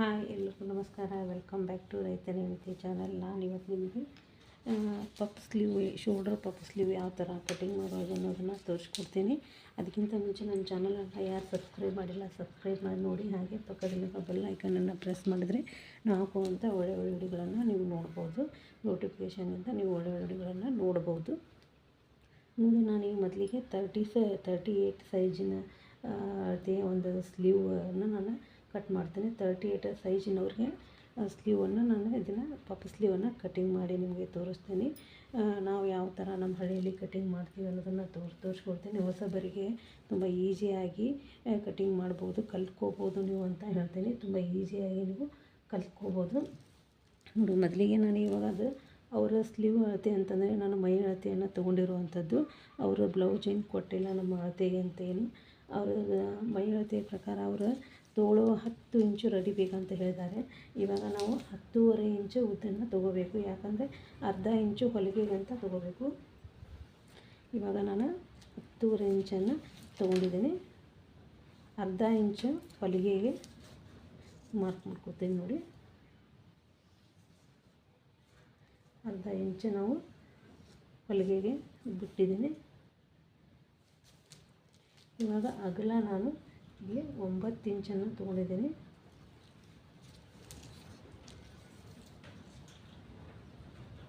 Hi ಎಲ್ಲರಿಗೂ ನಮಸ್ಕಾರ. Welcome back to ರೈತರ ಹೆಂಡತಿ ಚಾನಲ್ ನಾನು ಇವತ್ತು ನಿಮಗೆ puff sleeve shoulder puff sleeve ಯಾವ ಥರ ಕಟಿಂಗ್ ಮಾಡೋದು ಅನ್ನೋದನ್ನು ತೋರಿಸ್ಕೊಡ್ತೀನಿ. ಅದಕ್ಕಿಂತ ಮುಂಚೆ ನನ್ನ ಚಾನಲನ್ನು ಯಾರು ಸಬ್ಸ್ಕ್ರೈಬ್ ಮಾಡಿಲ್ಲ ಸಬ್ಸ್ಕ್ರೈಬ್ ಮಾಡಿ ನೋಡಿ. ಹಾಗೆ ಪಕ್ಕದಲ್ಲಿರೋ ಬೆಲ್ ಐಕನನ್ನು ಪ್ರೆಸ್ ಮಾಡಿದರೆ ನಾವು ಹಾಕುವಂಥ ಒಳ್ಳೆ ಒಳ್ಳೆ ವಿಡಿಯೋಗಳನ್ನು ನೀವು ನೋಡ್ಬೋದು. ನೋಟಿಫಿಕೇಷನಿಂದ ನೀವು ಒಳ್ಳೆ ಒಳ್ಳೆ ವಿಡಿಯೋಗಳನ್ನು ನೋಡ್ಬೋದು. ನೋಡಿ ಈ ಮೊದಲಿಗೆ ತರ್ಟಿ ಸ ತರ್ಟಿ ಏಯ್ಟ್ ಸೈಜಿನ ಒಂದು ಸ್ಲೀವನ್ನು ನಾನು ಕಟ್ ಮಾಡ್ತೀನಿ. ತರ್ಟಿ ಏಟ್ ಸೈಜಿನವ್ರಿಗೆ ಸ್ಲೀವನ್ನು ನಾನು ಇದನ್ನು ಪಾಪ ಸ್ಲೀವನ್ನು ಕಟಿಂಗ್ ಮಾಡಿ ನಿಮಗೆ ತೋರಿಸ್ತೀನಿ. ನಾವು ಯಾವ ಥರ ನಮ್ಮ ಹಳ್ಳಿಯಲ್ಲಿ ಕಟಿಂಗ್ ಮಾಡ್ತೀವಿ ಅನ್ನೋದನ್ನು ತೋರ್, ತೋರಿಸ್ಕೊಡ್ತೀನಿ. ಹೊಸಬರಿಗೆ ತುಂಬ ಈಸಿಯಾಗಿ ಕಟಿಂಗ್ ಮಾಡ್ಬೋದು, ಕಲ್ತ್ಕೋಬೋದು ನೀವು ಅಂತ ಹೇಳ್ತೀನಿ. ತುಂಬ ಈಸಿಯಾಗಿ ನೀವು ಕಲ್ತ್ಕೋಬೋದು. ನೋಡಿ, ಮೊದಲಿಗೆ ನಾನು ಇವಾಗ ಅದು ಅವರ ಸ್ಲೀವ್ ಅಳತೆ ಅಂತಂದರೆ ನಾನು ಮೈ ಅಳತೆಯನ್ನು ತೊಗೊಂಡಿರುವಂಥದ್ದು. ಅವರು ಬ್ಲೌಸ್ ಏನು ಕೊಟ್ಟಿಲ್ಲ ನಮ್ಮ ಅಳತೆಗೆ ಅಂತ ಏನು ಅವರ ಮೈ ಅಳತೆ ಪ್ರಕಾರ ಅವರು ತೋಳು ಹತ್ತು ಇಂಚು ರೆಡಿ ಬೇಕಂತ ಹೇಳಿದ್ದಾರೆ. ಇವಾಗ ನಾವು ಹತ್ತೂವರೆ ಇಂಚು ಉದ್ದನ್ನು ತೊಗೋಬೇಕು. ಯಾಕಂದರೆ ಅರ್ಧ ಇಂಚು ಹೊಲಿಗೆಗಂತ ತೊಗೋಬೇಕು. ಇವಾಗ ನಾನು ಹತ್ತೂವರೆ ಇಂಚನ್ನು ತೊಗೊಂಡಿದ್ದೀನಿ. ಅರ್ಧ ಇಂಚು ಹೊಲಿಗೆಗೆ ಮಾರ್ಕ್ ಮಾಡ್ಕೊತೀನಿ ನೋಡಿ. ಅರ್ಧ ಇಂಚು ನಾವು ಹೊಲಿಗೆಗೆ ಬಿಟ್ಟಿದ್ದೀನಿ. ಇವಾಗ ಅಗಲ ನಾನು ಇಲ್ಲಿ ಒಂಬತ್ತು ಇಂಚನ್ನು ತೊಗೊಂಡಿದ್ದೀನಿ.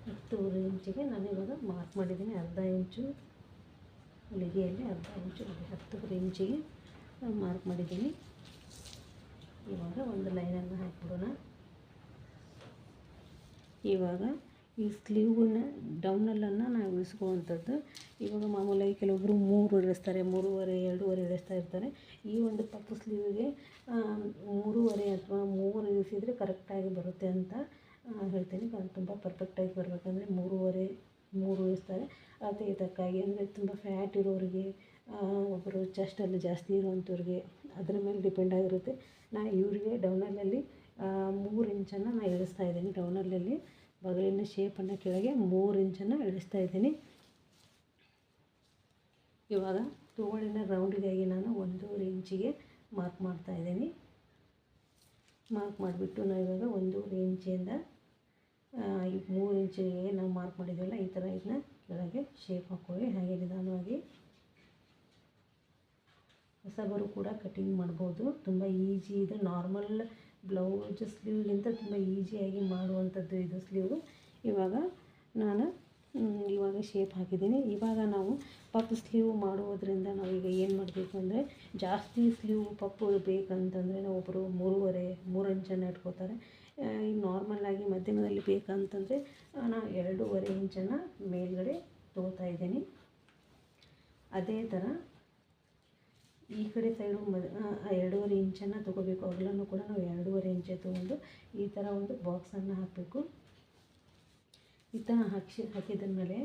ಹತ್ತೂವರೆ ಇಂಚಿಗೆ ನಾನು ಇವಾಗ ಮಾರ್ಕ್ ಮಾಡಿದ್ದೀನಿ. ಅರ್ಧ ಇಂಚು ಹೊಲಿಗೆಯಲ್ಲಿ ಅರ್ಧ ಇಂಚು ಹತ್ತೂರು ಇಂಚಿಗೆ ಮಾರ್ಕ್ ಮಾಡಿದ್ದೀನಿ. ಇವಾಗ ಒಂದು ಲೈನನ್ನು ಹಾಕ್ಬಿಡೋಣ. ಇವಾಗ ಈ ಸ್ಲೀವನ್ನ ಡೌನಲ್ಲನ್ನು ನಾವು ಇಳಿಸ್ಕೊಳ್ಳುವಂಥದ್ದು ಇವಾಗ ಮಾಮೂಲಾಗಿ ಕೆಲವೊಬ್ಬರು ಮೂರು ಇಳಿಸ್ತಾರೆ, ಮೂರುವರೆ, ಎರಡೂವರೆ ಇಳಿಸ್ತಾ ಇರ್ತಾರೆ. ಈ ಒಂದು ಪಪ್ಪು ಸ್ಲೀವಿಗೆ ಮೂರುವರೆ ಅಥವಾ ಮೂರು ಇಳಿಸಿದರೆ ಕರೆಕ್ಟಾಗಿ ಬರುತ್ತೆ ಅಂತ ಹೇಳ್ತೀನಿ. ತುಂಬ ಪರ್ಫೆಕ್ಟಾಗಿ ಬರಬೇಕಂದ್ರೆ ಮೂರುವರೆ, ಮೂರು ಇಳಿಸ್ತಾರೆ. ಅದೇ ಇದಕ್ಕಾಗಿ ಅಂದರೆ ತುಂಬ ಫ್ಯಾಟ್ ಇರೋರಿಗೆ ಒಬ್ಬರು ಚೆಸ್ಟಲ್ಲಿ ಜಾಸ್ತಿ ಇರುವಂಥವ್ರಿಗೆ ಅದರ ಮೇಲೆ ಡಿಪೆಂಡ್ ಆಗಿರುತ್ತೆ. ನಾನು ಇವರಿಗೆ ಡೌನಲ್ಲಲ್ಲಿ ಮೂರು ಇಂಚನ್ನು ನಾನು ಇಳಿಸ್ತಾ ಇದ್ದೀನಿ. ಡೌನಲ್ಲಲ್ಲಿ ಬಗಲಿನ ಶೇಪನ್ನು ಕೆಳಗೆ ಮೂರು ಇಂಚನ್ನು ಇಳಿಸ್ತಾ ಇದ್ದೀನಿ. ಇವಾಗ ತೋಳಿನ ರೌಂಡಿಗಾಗಿ ನಾನು ಒಂದೂವರೆ ಇಂಚಿಗೆ ಮಾರ್ಕ್ ಮಾಡ್ತಾ ಇದ್ದೀನಿ. ಮಾರ್ಕ್ ಮಾಡಿಬಿಟ್ಟು ನಾವು ಇವಾಗ ಒಂದೂವರೆ ಈ ಮೂರು ಇಂಚಿಗೆ ನಾವು ಮಾರ್ಕ್ ಮಾಡಿದ್ದೀವಲ್ಲ ಈ ಥರ ಇದನ್ನ ಕೆಳಗೆ ಶೇಪ್ ಹಾಕ್ಕೊಳ್ಳಿ ಹಾಗೆ ನಿಧಾನವಾಗಿ ಹೊಸಬರು ಕೂಡ ಕಟಿಂಗ್ ಮಾಡ್ಬೋದು. ತುಂಬ ಈಜಿ ಇದು. ನಾರ್ಮಲ್ ಬ್ಲೌಸ್ ಸ್ಲೀವ್ಗಿಂತ ತುಂಬ ಈಸಿಯಾಗಿ ಮಾಡುವಂಥದ್ದು ಇದು ಸ್ಲೀವ್. ಇವಾಗ ನಾನು ಇವಾಗ ಶೇಪ್ ಹಾಕಿದ್ದೀನಿ. ಇವಾಗ ನಾವು ಪಪ್ ಸ್ಲೀವ್ ಮಾಡುವುದರಿಂದ ನಾವೀಗ ಏನು ಮಾಡಬೇಕು ಅಂದರೆ ಜಾಸ್ತಿ ಸ್ಲೀವ್ ಪಪ್ಪು ಬೇಕಂತಂದರೆ ನಾವು ಒಬ್ಬರು ಮೂರುವರೆ ಮೂರು ಜನ ಇಟ್ಕೋತಾರೆ ನಾರ್ಮಲ್ಲಾಗಿ ಮಧ್ಯಮದಲ್ಲಿ ಬೇಕಂತಂದರೆ ನಾನು ಎರಡೂವರೆ ಇಂಚನ್ನು ಮೇಲ್ಗಡೆ ತೊಗೋತಾ ಇದ್ದೀನಿ. ಅದೇ ಥರ ಈ ಕಡೆ ಸೈಡು ಮದ್ ಎರಡೂವರೆ ಇಂಚನ್ನು ತೊಗೋಬೇಕು. ಅಗಲನ್ನು ಕೂಡ ನಾವು ಎರಡೂವರೆ ಇಂಚೆ ತೊಗೊಂಡು ಈ ಥರ ಒಂದು ಬಾಕ್ಸನ್ನು ಹಾಕಬೇಕು. ಈ ಥರ ಹಾಕಿ ಹಾಕಿದ ಮೇಲೆ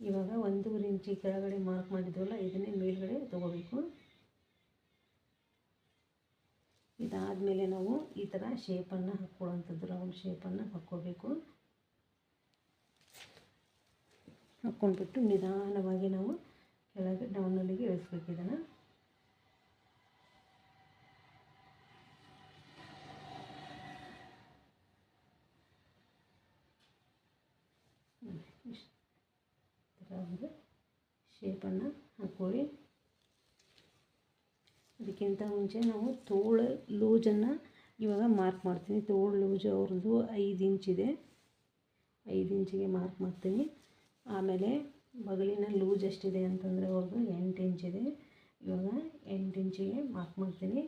ಇವಾಗ ಒಂದೂವರೆ ಇಂಚಿ ಕೆಳಗಡೆ ಮಾರ್ಕ್ ಮಾಡಿದ್ವಲ್ಲ, ಇದನ್ನೇ ಮೇಲ್ಗಡೆ ತೊಗೋಬೇಕು. ಇದಾದಮೇಲೆ ನಾವು ಈ ಥರ ಶೇಪನ್ನು ಹಾಕ್ಕೊಳ್ಳೋವಂಥದ್ದು ರೌಂಡ್ ಶೇಪನ್ನು ಹಾಕ್ಕೋಬೇಕು. ಹಾಕ್ಕೊಂಡ್ಬಿಟ್ಟು ನಿಧಾನವಾಗಿ ನಾವು ಕೆಳಗೆ ಡೌನಲ್ಲಿಗೆ ಇಳಿಸ್ಬೇಕು ಇದನ್ನು. ಥರ ಒಂದು ಶೇಪನ್ನು ಹಾಕ್ಕೊಳ್ಳಿ. ಅದಕ್ಕಿಂತ ಮುಂಚೆ ನಾವು ತೋಳು ಲೂಜನ್ನು ಇವಾಗ ಮಾರ್ಕ್ ಮಾಡ್ತೀನಿ. ತೋಳು ಲೂಜ್ ಅವ್ರದ್ದು ಐದು ಇಂಚಿದೆ ಐದು ಇಂಚಿಗೆ ಮಾರ್ಕ್ ಮಾಡ್ತೀನಿ. ಆಮೇಲೆ ಬಗಲಿನ ಲೂಸ್ ಎಷ್ಟಿದೆ ಅಂತಂದರೆ ಒಂದು ಎಂಟು ಇಂಚಿದೆ ಇವಾಗ ಎಂಟು ಇಂಚಿಗೆ ಮಾರ್ಕ್ ಮಾಡ್ತೀನಿ.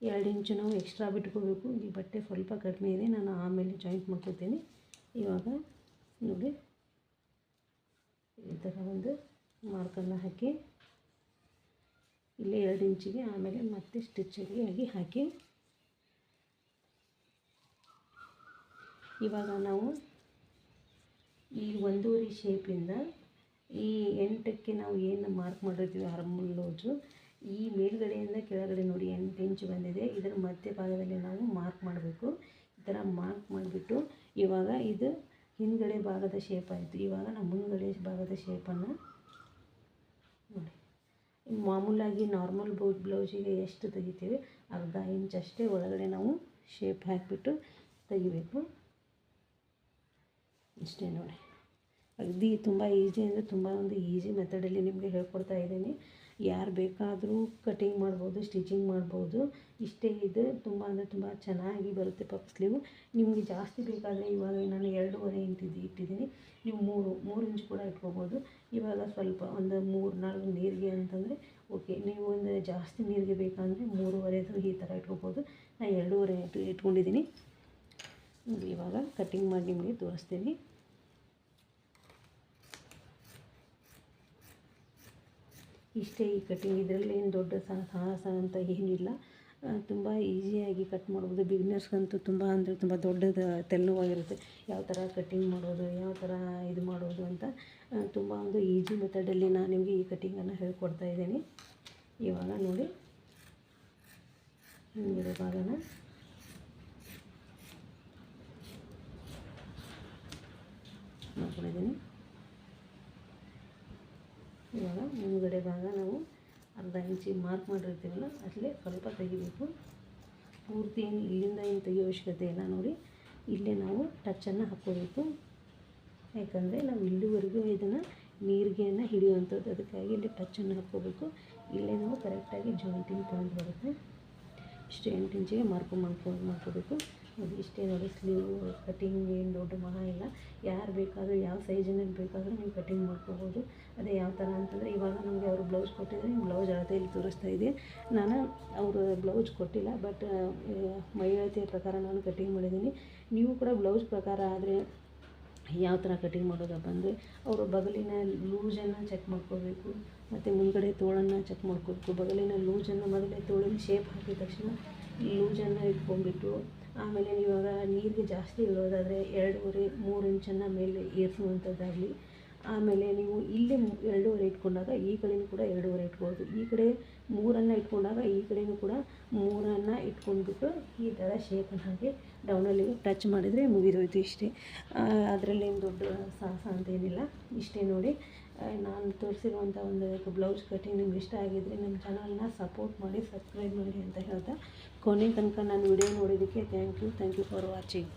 ಎರಡು ಇಂಚು ನಾವು ಎಕ್ಸ್ಟ್ರಾ ಬಿಟ್ಕೋಬೇಕು. ಈ ಬಟ್ಟೆ ಸ್ವಲ್ಪ ಕಡಿಮೆ ಇದೆ, ನಾನು ಆಮೇಲೆ ಜಾಯಿಂಟ್ ಮಾಡ್ಕೊತೀನಿ. ಇವಾಗ ನೋಡಿ, ಈ ಥರ ಒಂದು ಮಾರ್ಕನ್ನು ಹಾಕಿ, ಇಲ್ಲಿ ಎರಡು ಇಂಚಿಗೆ ಆಮೇಲೆ ಮತ್ತೆ ಸ್ಟಿಚ್ಚಿಗೆ ಆಗಿ ಹಾಕಿ. ಇವಾಗ ನಾವು ಈ ಒಂದೂವರೆ ಶೇಪಿಂದ ಈ ಎಂಟಕ್ಕೆ ನಾವು ಏನು ಮಾರ್ಕ್ ಮಾಡಿರ್ತೀವಿ ಆರ್ಮುಲ್ ಲೋಜು ಈ ಮೇಲ್ಗಡೆಯಿಂದ ಕೆಳಗಡೆ ನೋಡಿ ಎಂಟು ಇಂಚು ಬಂದಿದೆ. ಇದರ ಮಧ್ಯಭಾಗದಲ್ಲಿ ನಾವು ಮಾರ್ಕ್ ಮಾಡಬೇಕು. ಈ ಥರ ಮಾರ್ಕ್ ಮಾಡಿಬಿಟ್ಟು ಇವಾಗ ಇದು ಹಿಂದ್ಗಡೆ ಭಾಗದ ಶೇಪ್ ಆಯಿತು. ಇವಾಗ ನಾವು ಮುಂದ್ಗಡೆ ಭಾಗದ ಶೇಪನ್ನು ನೋಡಿ. ಮಾಮೂಲಾಗಿ ನಾರ್ಮಲ್ ಬೌ ಬ್ಲೌಸಿಗೆ ಎಷ್ಟು ತೆಗಿತೀವಿ? ಅರ್ಧ ಇಂಚ್ ಅಷ್ಟೇ ಒಳಗಡೆ ನಾವು ಶೇಪ್ ಹಾಕಿಬಿಟ್ಟು ತೆಗಿಬೇಕು. ಇಷ್ಟೇ ನೋಡಿ. ಅಗದಿ ತುಂಬ ಈಸಿ ಅಂದರೆ ತುಂಬ ಒಂದು ಈಸಿ ಮೆಥಡಲ್ಲಿ ನಿಮಗೆ ಹೇಳ್ಕೊಡ್ತಾ ಇದ್ದೀನಿ. ಯಾರು ಬೇಕಾದರೂ ಕಟಿಂಗ್ ಮಾಡ್ಬೋದು ಸ್ಟಿಚಿಂಗ್ ಮಾಡ್ಬೋದು. ಇಷ್ಟೇ ಇದೆ ತುಂಬ ಅಂದರೆ ತುಂಬ ಚೆನ್ನಾಗಿ ಬರುತ್ತೆ ಪಪ್ ಸ್ಲೀವು ನಿಮಗೆ ಜಾಸ್ತಿ ಬೇಕಾದರೆ ಇವಾಗ ನಾನು ಎರಡೂವರೆ ಇಂಚ್ ಇದು ಇಟ್ಟಿದ್ದೀನಿ. ನೀವು ಮೂರು ಮೂರು ಇಂಚ್ ಕೂಡ ಇಟ್ಕೋಬೋದು. ಇವಾಗ ಸ್ವಲ್ಪ ಒಂದು ಮೂರು, ನಾಲ್ಕು ನೀರಿಗೆ ಅಂತಂದರೆ ಓಕೆ ನೀವು ಒಂದು ಜಾಸ್ತಿ ನೀರಿಗೆ ಬೇಕಂದರೆ ಮೂರುವರೆದು ಈ ಥರ ಇಟ್ಕೋಬೋದು. ನಾನು ಎರಡೂವರೆ ಇಟ್ಟು, ಇಟ್ಕೊಂಡಿದ್ದೀನಿ. ಇವಾಗ ಕಟಿಂಗ್ ಮಾಡಿ ನಿಮಗೆ ತೋರಿಸ್ತೀನಿ. ಇಷ್ಟೇ ಈ ಕಟಿಂಗ್ ಇದರಲ್ಲಿ ಏನು ದೊಡ್ಡ ಸಾಹಸ ಅಂತ ಏನಿಲ್ಲ. ತುಂಬ ಈಸಿಯಾಗಿ ಕಟ್ ಮಾಡ್ಬೋದು. ಬಿಗ್ನರ್ಸ್ಗಂತೂ ತುಂಬ ಅಂದರೆ ತುಂಬ ದೊಡ್ಡದು ತೆಲುವಾಗಿರುತ್ತೆ ಯಾವ ಥರ ಕಟ್ಟಿಂಗ್ ಮಾಡೋದು, ಯಾವ ಥರ ಇದು ಮಾಡೋದು ಅಂತ ತುಂಬ ಒಂದು ಈಸಿ ಮೆಥಡಲ್ಲಿ ನಾನು ನಿಮಗೆ ಈ ಕಟ್ಟಿಂಗನ್ನು ಹೇಳ್ಕೊಡ್ತಾ ಇದ್ದೀನಿ. ಇವಾಗ ನೋಡಿ. ಹಿಂದಿರೋ ಭಾಗನ. ಮಾಡ್ಕೊಂಡಿದ್ದೀನಿ ಇವಾಗ ಮುಂದುಗಡೆ ಭಾಗ ನಾವು ಅರ್ಧ ಇಂಚಿ ಮಾರ್ಕ್ ಮಾಡಿರ್ತೀವಲ್ಲ ಅಲ್ಲೇ ಸ್ವಲ್ಪ ತೆಗಿಬೇಕು. ಪೂರ್ತಿ ಏನು ಇಲ್ಲಿಂದ ಏನು ತೆಗಿಯೋ ಅವಶ್ಯಕತೆ ಇಲ್ಲ ನೋಡಿ. ಇಲ್ಲೇ ನಾವು ಟಚ್ಚನ್ನು ಹಾಕ್ಕೋಬೇಕು. ಯಾಕಂದರೆ ನಾವು ಇಲ್ಲಿವರೆಗೂ ಇದನ್ನು ನೀರಿಗೆಯನ್ನು ಹಿಡಿಯುವಂಥದ್ದು, ಅದಕ್ಕಾಗಿ ಇಲ್ಲಿ ಟಚ್ಚನ್ನು ಹಾಕ್ಕೋಬೇಕು. ಇಲ್ಲೇ ನಾವು ಕರೆಕ್ಟಾಗಿ ಜಾಯಿಂಟಿಂಗ್ ಪಾಯಿಂಟ್ ಬರುತ್ತೆ. ಇಷ್ಟು ಎಂಟು ಇಂಚಿಗೆ ಮಾರ್ಕ್ ಮಾಡ್ಕೊಂಡು ಮಾಡ್ಕೋಬೇಕು. ಇಷ್ಟೇ ನೋಡಿ ಸ್ಲೀವ್ ಕಟಿಂಗ್ ಏನು ದೊಡ್ಡ ಮಹಾ ಇಲ್ಲ. ಯಾರು ಬೇಕಾದರೂ, ಯಾವ ಸೈಜಿನಲ್ಲಿ ಬೇಕಾದರೂ ನೀವು ಕಟಿಂಗ್ ಮಾಡ್ಕೋಬೋದು. ಅದೇ ಯಾವ ಥರ ಅಂತಂದರೆ, ಇವಾಗ ನಮಗೆ ಅವರು ಬ್ಲೌಸ್ ಕೊಟ್ಟಿದ್ದಾರೆ ಬ್ಲೌಸ್ ಅಳತೆಯಲ್ಲಿ ತೋರಿಸ್ತಾ ಇದೆ ನಾನು ಅವರು ಬ್ಲೌಸ್ ಕೊಟ್ಟಿಲ್ಲ ಬಟ್ ಮೈ ಅಳತೆಯ ಪ್ರಕಾರ ನಾನು ಕಟಿಂಗ್ ಮಾಡಿದ್ದೀನಿ. ನೀವು ಕೂಡ ಬ್ಲೌಸ್ ಪ್ರಕಾರ ಆದರೆ ಯಾವ ಥರ ಕಟಿಂಗ್ ಮಾಡೋದಪ್ಪ ಅಂದರೆ ಅವರು ಬಗಲಿನ ಲೂಸನ್ನು ಚೆಕ್ ಮಾಡ್ಕೋಬೇಕು, ಮತ್ತು ಮುಂದ್ಗಡೆ ತೋಳನ್ನು ಚೆಕ್ ಮಾಡ್ಕೋಬೇಕು. ಬಗಲಿನ ಲೂಸನ್ನು ಮೊದಲೇ ತೋಳಿನ ಶೇಪ್ ಹಾಕಿದ ತಕ್ಷಣ ಲೂಸನ್ನು ಇಟ್ಕೊಂಡ್ಬಿಟ್ಟು ಆಮೇಲೆ ನೀವು ನೀರಿಗೆ ಜಾಸ್ತಿ ಇಲ್ಲೋದಾದರೆ ಎರಡೂವರೆ ಮೂರು ಇಂಚನ್ನು ಮೇಲೆ ಏರಿಸುವಂಥದ್ದಾಗಲಿ ಆಮೇಲೆ ನೀವು ಇಲ್ಲಿ ಎರಡೂವರೆ ಇಟ್ಕೊಂಡಾಗ ಈ ಕಡೆಯೂ ಕೂಡ ಎರಡೂವರೆ ಇಟ್ಬೋದು ಈ ಕಡೆ ಮೂರನ್ನು ಇಟ್ಕೊಂಡಾಗ ಈ ಕಡೆಯೂ ಕೂಡ ಮೂರನ್ನು ಇಟ್ಕೊಂಡ್ಬಿಟ್ಟು ಈ ಥರ ಶೇಪನ್ನು ಹಾಕಿ ಡೌನಲ್ಲಿ ಟಚ್ ಮಾಡಿದರೆ ಮುಗಿದೋಯ್ತು ಇಷ್ಟೇ. ಅದರಲ್ಲೇನು ದೊಡ್ಡ ಸಾಹಸ ಅಂತೇನಿಲ್ಲ ಇಷ್ಟೇ ನೋಡಿ. ನಾನು ತೋರಿಸಿರುವಂಥ ಒಂದು ಬ್ಲೌಸ್ ಕಟ್ಟಿಂಗ್ ನಿಮ್ಗೆ ಇಷ್ಟ ಆಗಿದ್ದರೆ ನಮ್ಮ ಚಾನಲ್ನ ಸಪೋರ್ಟ್ ಮಾಡಿ ಸಬ್ಸ್ಕ್ರೈಬ್ ಮಾಡಿ ಅಂತ ಹೇಳ್ತಾ ಕೊನೆ ತನಕ ನಾನು ವಿಡಿಯೋ ನೋಡಿದ್ದಕ್ಕೆ thank you thank you for watching